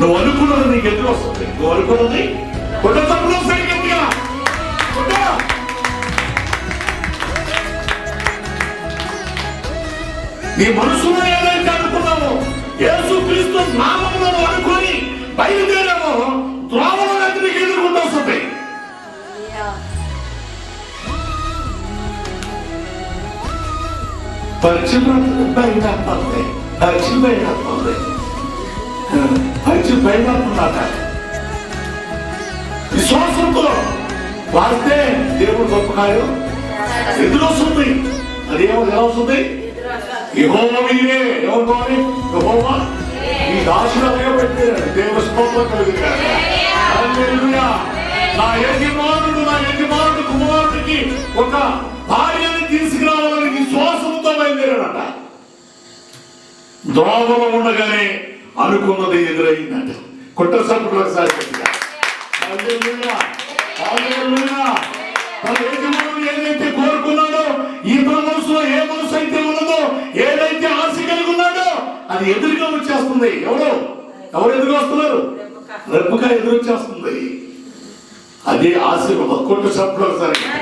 నువ్వు అనుకున్నది నీకు ఎదురు వస్తుంది. నువ్వు అనుకున్నది కొట్ట తప్పుడు వస్తాయి గట్టిగా. నీ మనసులో ఏదైతే అనుకున్నావో యేసు క్రీస్తు నామంలో అనుకొని బయలుదేరామో ద్రోవలో నీకు ఎదుర్కొంటూ వస్తుంది. పరిచయం బయలుదేరుతుంది పరిచయం బయలుదేరుతుంది విశ్వాసంతో వాడితే దేవుడు గొప్ప కాదు ఎదురొస్తుంది అదేమో ఏమో ఎలా వస్తుంది యెహోవా మీరే ఎవరు కావాలి యెహోవా ఈ దాసులు పెట్టారు దేవుడు స్తోత్రం కలిగారు నా యజమానుడు నా యజమానుడు కుమారుడికి ఒక భార్యని తీసుకురావాలని విశ్వాసంతో బయలుదేరాడట. దోమలో ఉండగానే అనుకున్నది ఎదురైందంట కొట్ట సప్పుడు ఒకసారి ఏదైతే కోరుకున్నాడో ఈ మనసులో ఏ మనసు అయితే ఉన్నదో ఏదైతే ఆశ కలిగి ఉన్నాడో అది ఎదురుగా వచ్చేస్తుంది. ఎవరు? ఎవరు ఎదురుగా వస్తున్నారు? రెప్పుగా ఎదురు వచ్చేస్తుంది. అదే ఆశ కొట్టు సప్పుడు ఒకసారి